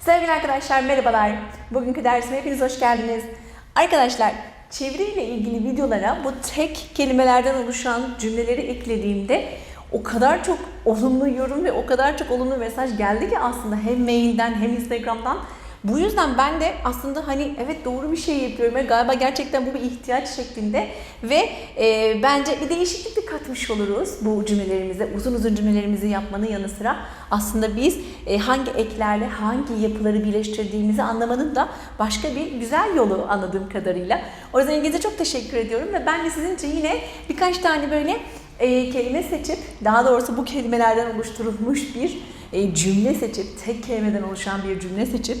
Sevgili arkadaşlar merhabalar. Bugünkü dersime hepiniz hoş geldiniz. Arkadaşlar çeviriyle ilgili videolara bu tek kelimelerden oluşan cümleleri eklediğimde o kadar çok olumlu yorum ve o kadar çok olumlu mesaj geldi ki aslında hem mailden hem Instagram'dan. Bu yüzden ben de aslında hani evet doğru bir şey yapıyorum ve galiba gerçekten bu bir ihtiyaç şeklinde ve e, bence bir değişiklik de katmış oluruz bu cümlelerimize. Uzun uzun cümlelerimizi yapmanın yanı sıra aslında biz e, hangi eklerle hangi yapıları birleştirdiğimizi anlamanın da başka bir güzel yolu anladığım kadarıyla. O yüzden İngilizce çok teşekkür ediyorum ve ben de sizin için yine birkaç tane böyle e, kelime seçip daha doğrusu bu kelimelerden oluşturulmuş bir e, cümle seçip tek kelimeden oluşan bir cümle seçip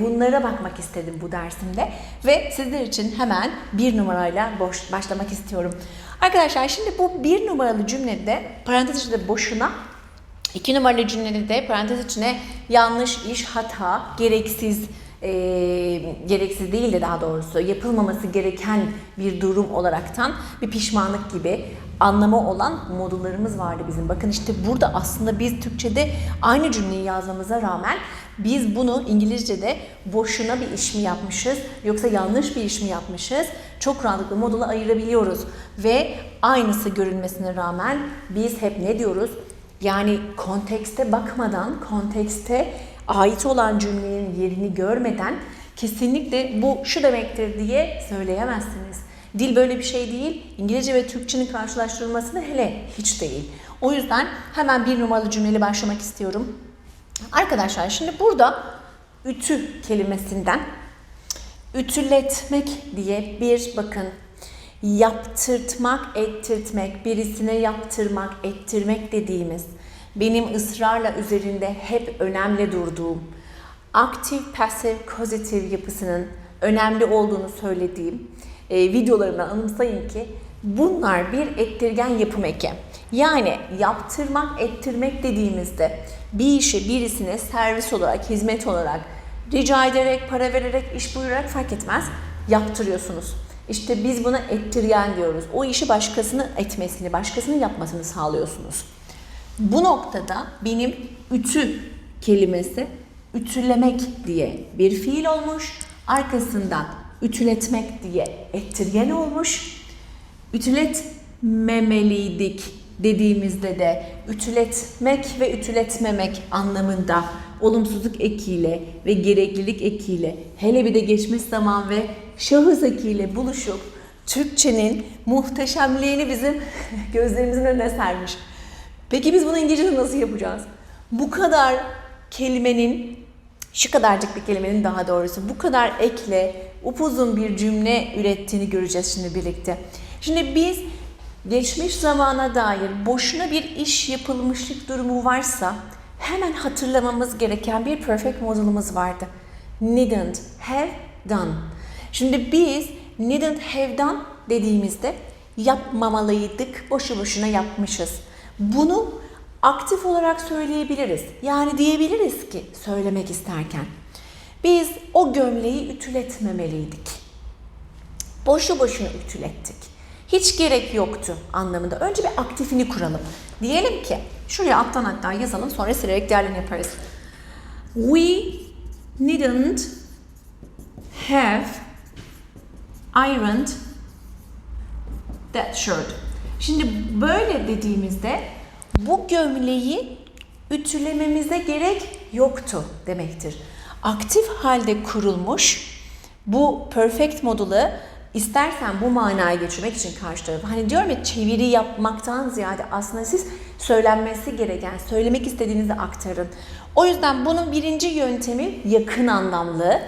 bunlara bakmak istedim bu dersimde ve sizler için hemen bir numarayla boş, başlamak istiyorum. Arkadaşlar şimdi bu bir numaralı cümlede parantez içinde boşuna İki numaralı cümlede de parantez içine yanlış iş, hata, gereksiz, e, gereksiz değil de daha doğrusu yapılmaması gereken bir durum olaraktan bir pişmanlık gibi anlamı olan modullarımız vardı bizim. Bakın işte burada aslında biz Türkçe'de aynı cümleyi yazmamıza rağmen biz bunu İngilizce'de boşuna bir iş mi yapmışız yoksa yanlış bir iş mi yapmışız çok rahatlıkla modula ayırabiliyoruz. Ve aynısı görünmesine rağmen biz hep ne diyoruz? Yani kontekste bakmadan, kontekste ait olan cümlenin yerini görmeden kesinlikle bu şu demektir diye söyleyemezsiniz. Dil böyle bir şey değil. İngilizce ve Türkçenin karşılaştırılması da hele hiç değil. O yüzden hemen bir numaralı cümleyle başlamak istiyorum. Arkadaşlar şimdi burada ütü kelimesinden ütületmek diye bir bakın yaptırtmak, ettirtmek, birisine yaptırmak, ettirmek dediğimiz benim ısrarla üzerinde hep önemli durduğum aktif, pasif, kozitif yapısının önemli olduğunu söylediğim e, videolarımdan anımsayın ki bunlar bir ettirgen yapım eki. Yani yaptırmak, ettirmek dediğimizde bir işi birisine servis olarak, hizmet olarak rica ederek, para vererek, iş buyurarak fark etmez yaptırıyorsunuz. İşte biz buna ettirgen diyoruz. O işi başkasının etmesini, başkasının yapmasını sağlıyorsunuz. Bu noktada benim ütü kelimesi ütülemek diye bir fiil olmuş. Arkasından ütületmek diye ettirgen olmuş. Ütületmemeliydik dediğimizde de ütületmek ve ütületmemek anlamında olumsuzluk ekiyle ve gereklilik ekiyle hele bir de geçmiş zaman ve şahıs ekiyle buluşup Türkçenin muhteşemliğini bizim gözlerimizin önüne sermiş. Peki biz bunu İngilizce'de nasıl yapacağız? Bu kadar kelimenin, şu kadarcık bir kelimenin daha doğrusu bu kadar ekle upuzun bir cümle ürettiğini göreceğiz şimdi birlikte. Şimdi biz geçmiş zamana dair boşuna bir iş yapılmışlık durumu varsa hemen hatırlamamız gereken bir perfect modulumuz vardı. Needn't have done. Şimdi biz needn't have done dediğimizde yapmamalıydık, boşu boşuna yapmışız. Bunu aktif olarak söyleyebiliriz. Yani diyebiliriz ki söylemek isterken. Biz o gömleği ütületmemeliydik. Boşu boşuna ütülettik. Hiç gerek yoktu anlamında. Önce bir aktifini kuralım. Diyelim ki, şuraya alttan hatta yazalım sonra silerek diğerlerini yaparız. We didn't have ironed that shirt. Şimdi böyle dediğimizde bu gömleği ütülememize gerek yoktu demektir. Aktif halde kurulmuş bu perfect modulu istersen bu manaya geçirmek için karşı tarafı. Hani diyorum ya çeviri yapmaktan ziyade aslında siz söylenmesi gereken, söylemek istediğinizi aktarın. O yüzden bunun birinci yöntemi yakın anlamlı.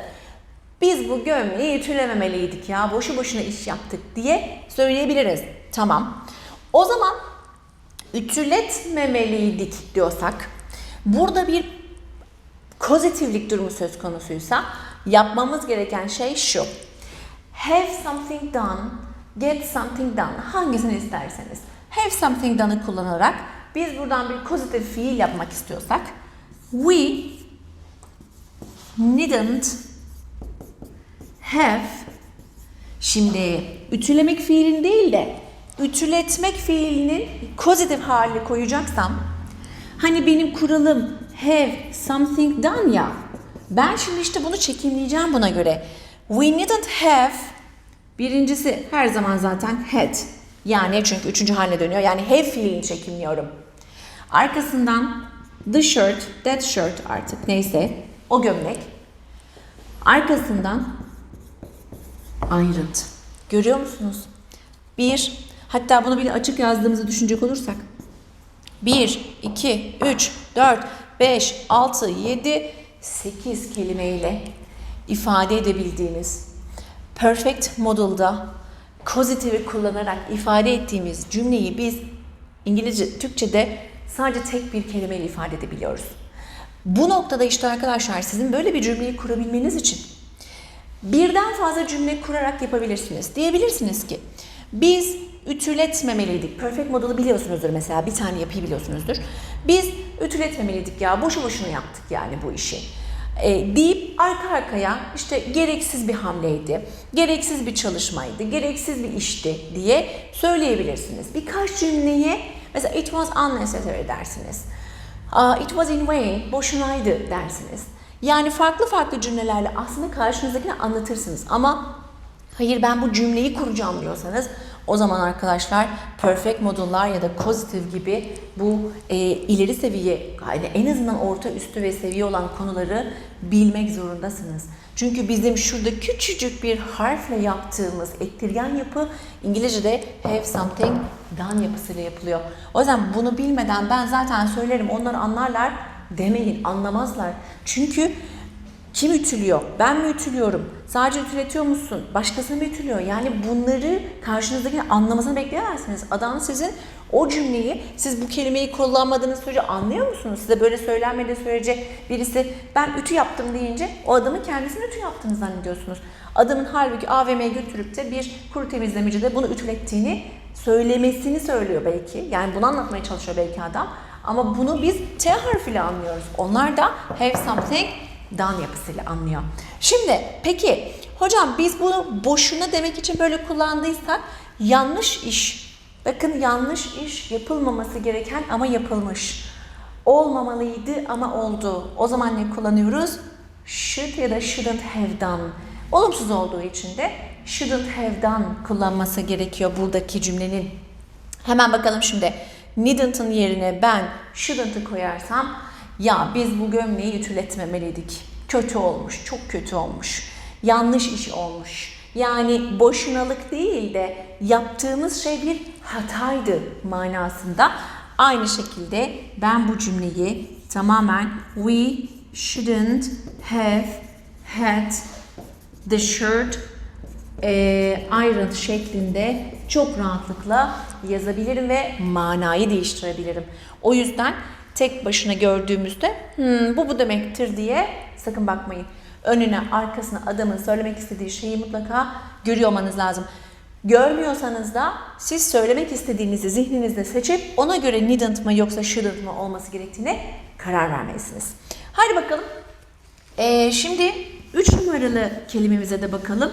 Biz bu gömleği ütülememeliydik ya, boşu boşuna iş yaptık diye söyleyebiliriz. Tamam. O zaman ütületmemeliydik diyorsak, burada bir pozitiflik durumu söz konusuysa yapmamız gereken şey şu. Have something done, get something done. Hangisini isterseniz. Have something done'ı kullanarak biz buradan bir pozitif fiil yapmak istiyorsak we needn't have şimdi ütülemek fiilin değil de ütületmek fiilinin pozitif hali koyacaksam hani benim kuralım have something done ya. Ben şimdi işte bunu çekimleyeceğim buna göre. We needn't have birincisi her zaman zaten had. Yani çünkü üçüncü haline dönüyor. Yani have fiilini çekimliyorum. Arkasından the shirt, that shirt artık neyse o gömlek. Arkasından ayrıntı. Görüyor musunuz? Bir, hatta bunu bir açık yazdığımızı düşünecek olursak. 1, 2, 3, 4, 5, 6, 7, 8 kelimeyle ifade edebildiğimiz perfect modal'da causative kullanarak ifade ettiğimiz cümleyi biz İngilizce, Türkçe'de sadece tek bir kelimeyle ifade edebiliyoruz. Bu noktada işte arkadaşlar sizin böyle bir cümleyi kurabilmeniz için birden fazla cümle kurarak yapabilirsiniz. Diyebilirsiniz ki biz ütületmemeliydik. Perfect model'ı biliyorsunuzdur mesela. Bir tane yapıyı biliyorsunuzdur. Biz ütületmemeliydik ya. Boşu boşuna yaptık yani bu işi. E, deyip arka arkaya işte gereksiz bir hamleydi, gereksiz bir çalışmaydı, gereksiz bir işti diye söyleyebilirsiniz. Birkaç cümleye mesela it was unnecessary dersiniz. İt was in vain, boşunaydı dersiniz. Yani farklı farklı cümlelerle aslında karşınızdakini anlatırsınız. Ama hayır ben bu cümleyi kuracağım diyorsanız o zaman arkadaşlar perfect modullar ya da causative gibi bu e, ileri seviye yani en azından orta üstü ve seviye olan konuları bilmek zorundasınız. Çünkü bizim şurada küçücük bir harfle yaptığımız ettirgen yapı İngilizce'de have something done yapısıyla yapılıyor. O yüzden bunu bilmeden ben zaten söylerim onlar anlarlar demeyin anlamazlar. Çünkü kim ütülüyor? Ben mi ütülüyorum? Sadece ütületiyor musun? Başkası mı ütülüyor? Yani bunları karşınızdakini anlamasını bekleyemezsiniz. Adam sizin o cümleyi siz bu kelimeyi kullanmadığınız sürece anlıyor musunuz? Size böyle söylenmediği sürece birisi ben ütü yaptım deyince o adamın kendisinin ütü yaptığını zannediyorsunuz. Adamın halbuki AVM'ye götürüp de bir kuru temizlemeci de bunu ütülettiğini söylemesini söylüyor belki. Yani bunu anlatmaya çalışıyor belki adam. Ama bunu biz T harfiyle anlıyoruz. Onlar da have something done yapısıyla anlıyor. Şimdi peki hocam biz bunu boşuna demek için böyle kullandıysak yanlış iş. Bakın yanlış iş yapılmaması gereken ama yapılmış. Olmamalıydı ama oldu. O zaman ne kullanıyoruz? Should ya da shouldn't have done. Olumsuz olduğu için de shouldn't have done kullanması gerekiyor buradaki cümlenin. Hemen bakalım şimdi. Needn't'ın yerine ben shouldn't'ı koyarsam ya biz bu gömleği ütületmemeliydik. Kötü olmuş, çok kötü olmuş. Yanlış iş olmuş. Yani boşunalık değil de yaptığımız şey bir hataydı manasında. Aynı şekilde ben bu cümleyi tamamen we shouldn't have had the shirt e, iron şeklinde çok rahatlıkla yazabilirim ve manayı değiştirebilirim. O yüzden tek başına gördüğümüzde hmm, bu bu demektir diye sakın bakmayın. Önüne arkasına adamın söylemek istediği şeyi mutlaka görüyor olmanız lazım. Görmüyorsanız da siz söylemek istediğinizi zihninizde seçip ona göre needn't mı yoksa shouldn't mı olması gerektiğine karar vermelisiniz. Hadi bakalım. Ee, şimdi 3 numaralı kelimemize de bakalım.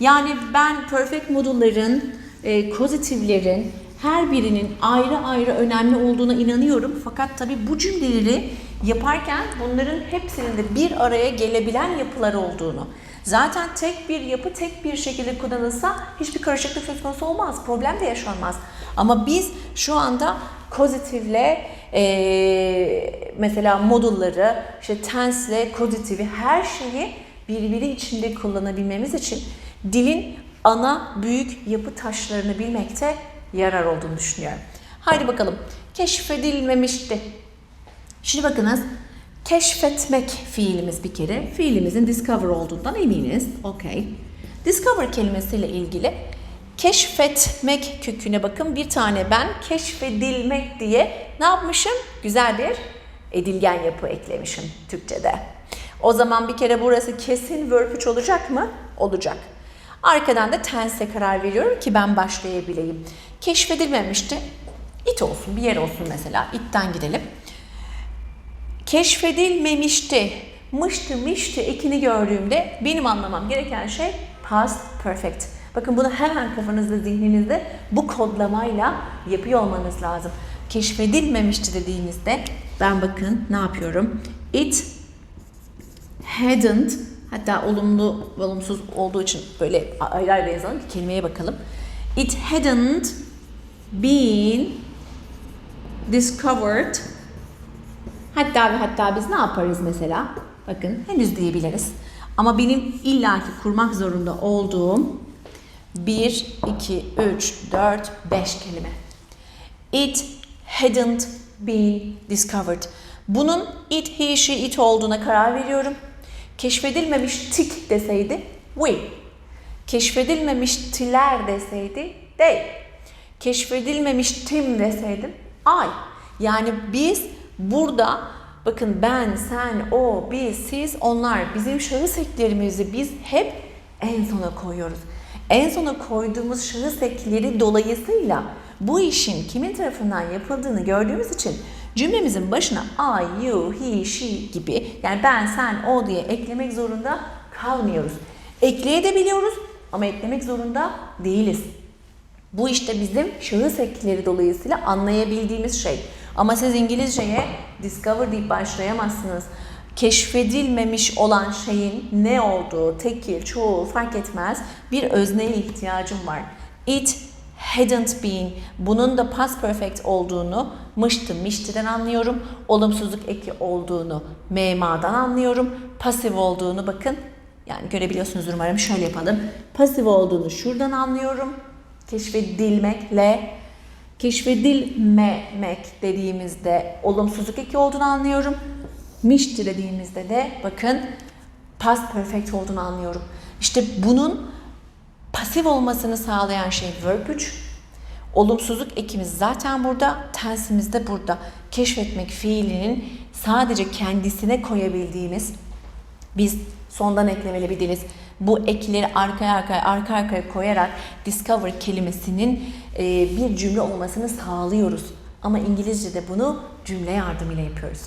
Yani ben perfect modulların, e, causatiflerin her birinin ayrı ayrı önemli olduğuna inanıyorum. Fakat tabii bu cümleleri yaparken bunların hepsinin de bir araya gelebilen yapılar olduğunu. Zaten tek bir yapı tek bir şekilde kullanılsa hiçbir karışıklık söz konusu olmaz. Problem de yaşanmaz. Ama biz şu anda causatifle e, mesela modulları, işte tense'le causative'i her şeyi birbiri içinde kullanabilmemiz için dilin ana büyük yapı taşlarını bilmekte yarar olduğunu düşünüyorum. Haydi bakalım. Keşfedilmemişti. Şimdi bakınız. Keşfetmek fiilimiz bir kere. Fiilimizin discover olduğundan eminiz. Okay. Discover kelimesiyle ilgili keşfetmek köküne bakın. Bir tane ben keşfedilmek diye ne yapmışım? Güzel bir edilgen yapı eklemişim Türkçe'de. O zaman bir kere burası kesin verb 3 olacak mı? Olacak. Arkadan da tense'e karar veriyorum ki ben başlayabileyim. Keşfedilmemişti. It olsun, bir yer olsun mesela. It'ten gidelim. Keşfedilmemişti. Mıştı, mişti ekini gördüğümde benim anlamam gereken şey past perfect. Bakın bunu hemen kafanızda, zihninizde bu kodlamayla yapıyor olmanız lazım. Keşfedilmemişti dediğinizde ben bakın ne yapıyorum? It hadn't hatta olumlu olumsuz olduğu için böyle ayrı ayrı yazalım ki kelimeye bakalım. It hadn't been discovered hatta ve hatta biz ne yaparız mesela? Bakın henüz diyebiliriz. Ama benim illaki kurmak zorunda olduğum 1, 2, 3, 4, 5 kelime. It hadn't been discovered. Bunun it, he, she, it olduğuna karar veriyorum. Keşfedilmemiş tik deseydi we. Keşfedilmemiştiler deseydi they. Keşfedilmemiş tim deseydim I. Yani biz burada bakın ben, sen, o, biz, siz, onlar bizim şahıs eklerimizi biz hep en sona koyuyoruz. En sona koyduğumuz şahıs ekleri dolayısıyla bu işin kimin tarafından yapıldığını gördüğümüz için cümlemizin başına I, you, he, she gibi yani ben, sen, o diye eklemek zorunda kalmıyoruz. Ekleyebiliyoruz ama eklemek zorunda değiliz. Bu işte bizim şahıs ekleri dolayısıyla anlayabildiğimiz şey. Ama siz İngilizceye discover deyip başlayamazsınız. Keşfedilmemiş olan şeyin ne olduğu, tekil, çoğul fark etmez bir özneye ihtiyacım var. It hadn't been. Bunun da past perfect olduğunu mıştı, miştiden anlıyorum. Olumsuzluk eki olduğunu memadan anlıyorum. Pasif olduğunu bakın. Yani görebiliyorsunuz umarım. Şöyle yapalım. Pasif olduğunu şuradan anlıyorum. Keşfedilmekle keşfedilmemek dediğimizde olumsuzluk eki olduğunu anlıyorum. Mişti dediğimizde de bakın past perfect olduğunu anlıyorum. İşte bunun pasif olmasını sağlayan şey verb 3. Olumsuzluk ekimiz zaten burada, tensimiz de burada. Keşfetmek fiilinin sadece kendisine koyabildiğimiz, biz sondan eklemeli bir diliz. Bu ekleri arkaya arkaya arka arkaya koyarak discover kelimesinin e, bir cümle olmasını sağlıyoruz. Ama İngilizce'de bunu cümle yardımıyla yapıyoruz.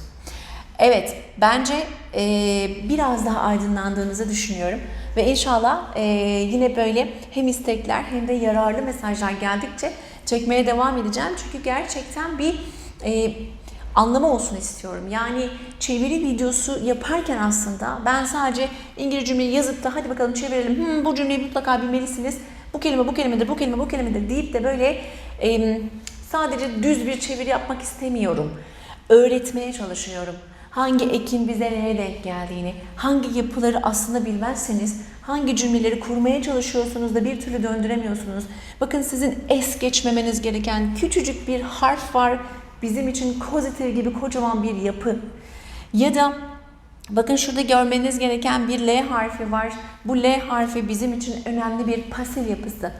Evet, bence e, biraz daha aydınlandığınızı düşünüyorum. Ve inşallah e, yine böyle hem istekler hem de yararlı mesajlar geldikçe çekmeye devam edeceğim. Çünkü gerçekten bir e, anlamı olsun istiyorum. Yani çeviri videosu yaparken aslında ben sadece İngilizce cümleyi yazıp da hadi bakalım çevirelim. Hmm, bu cümleyi mutlaka bilmelisiniz. Bu kelime bu kelimedir, bu kelime bu kelimedir deyip de böyle e, sadece düz bir çeviri yapmak istemiyorum. Öğretmeye çalışıyorum hangi ekin bize neye denk geldiğini, hangi yapıları aslında bilmezseniz, hangi cümleleri kurmaya çalışıyorsunuz da bir türlü döndüremiyorsunuz. Bakın sizin es geçmemeniz gereken küçücük bir harf var. Bizim için pozitif gibi kocaman bir yapı. Ya da bakın şurada görmeniz gereken bir L harfi var. Bu L harfi bizim için önemli bir pasif yapısı.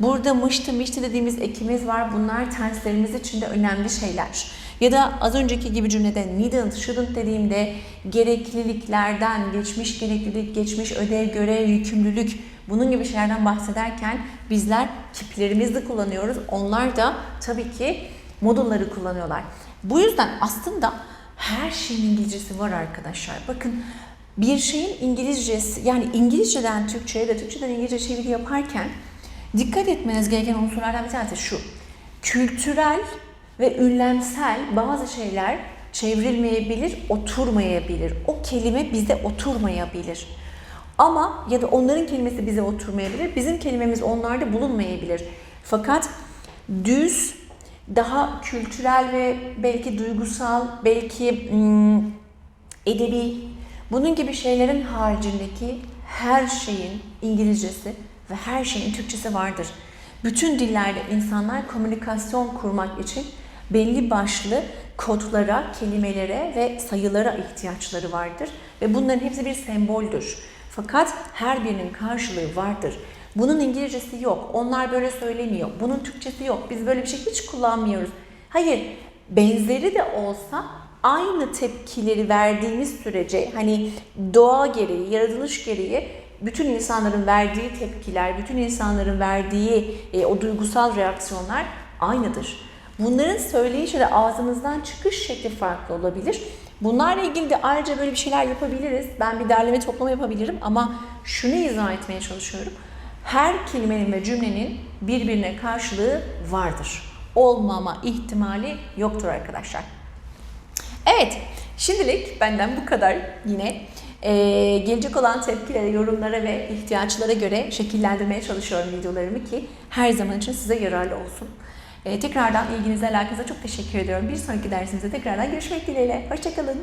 Burada mıştı mıştı dediğimiz ekimiz var. Bunlar tenslerimiz için de önemli şeyler. Ya da az önceki gibi cümlede needn't, shouldn't dediğimde gerekliliklerden, geçmiş gereklilik, geçmiş ödev, görev, yükümlülük bunun gibi şeylerden bahsederken bizler kiplerimizi kullanıyoruz. Onlar da tabii ki modulları kullanıyorlar. Bu yüzden aslında her şeyin İngilizcesi var arkadaşlar. Bakın bir şeyin İngilizcesi yani İngilizceden Türkçe'ye de Türkçeden İngilizce çeviri yaparken dikkat etmeniz gereken unsurlardan bir tanesi şu. Kültürel ve ünlemsel bazı şeyler çevrilmeyebilir, oturmayabilir. O kelime bize oturmayabilir. Ama ya da onların kelimesi bize oturmayabilir, bizim kelimemiz onlarda bulunmayabilir. Fakat düz, daha kültürel ve belki duygusal, belki hmm, edebi, bunun gibi şeylerin haricindeki her şeyin İngilizcesi ve her şeyin Türkçesi vardır. Bütün dillerde insanlar komünikasyon kurmak için belli başlı kodlara, kelimelere ve sayılara ihtiyaçları vardır. Ve bunların hepsi bir semboldür. Fakat her birinin karşılığı vardır. Bunun İngilizcesi yok. Onlar böyle söylemiyor. Bunun Türkçesi yok. Biz böyle bir şey hiç kullanmıyoruz. Hayır, benzeri de olsa aynı tepkileri verdiğimiz sürece hani doğa gereği, yaratılış gereği bütün insanların verdiği tepkiler, bütün insanların verdiği e, o duygusal reaksiyonlar aynıdır. Bunların söyleyişi de ağzımızdan çıkış şekli farklı olabilir. Bunlarla ilgili de ayrıca böyle bir şeyler yapabiliriz. Ben bir derleme toplama yapabilirim ama şunu izah etmeye çalışıyorum. Her kelimenin ve cümlenin birbirine karşılığı vardır. Olmama ihtimali yoktur arkadaşlar. Evet, şimdilik benden bu kadar yine. Ee, gelecek olan tepkilere, yorumlara ve ihtiyaçlara göre şekillendirmeye çalışıyorum videolarımı ki her zaman için size yararlı olsun. Ee, tekrardan ilginize, alakanıza çok teşekkür ediyorum. Bir sonraki dersimizde tekrardan görüşmek dileğiyle. Hoşçakalın.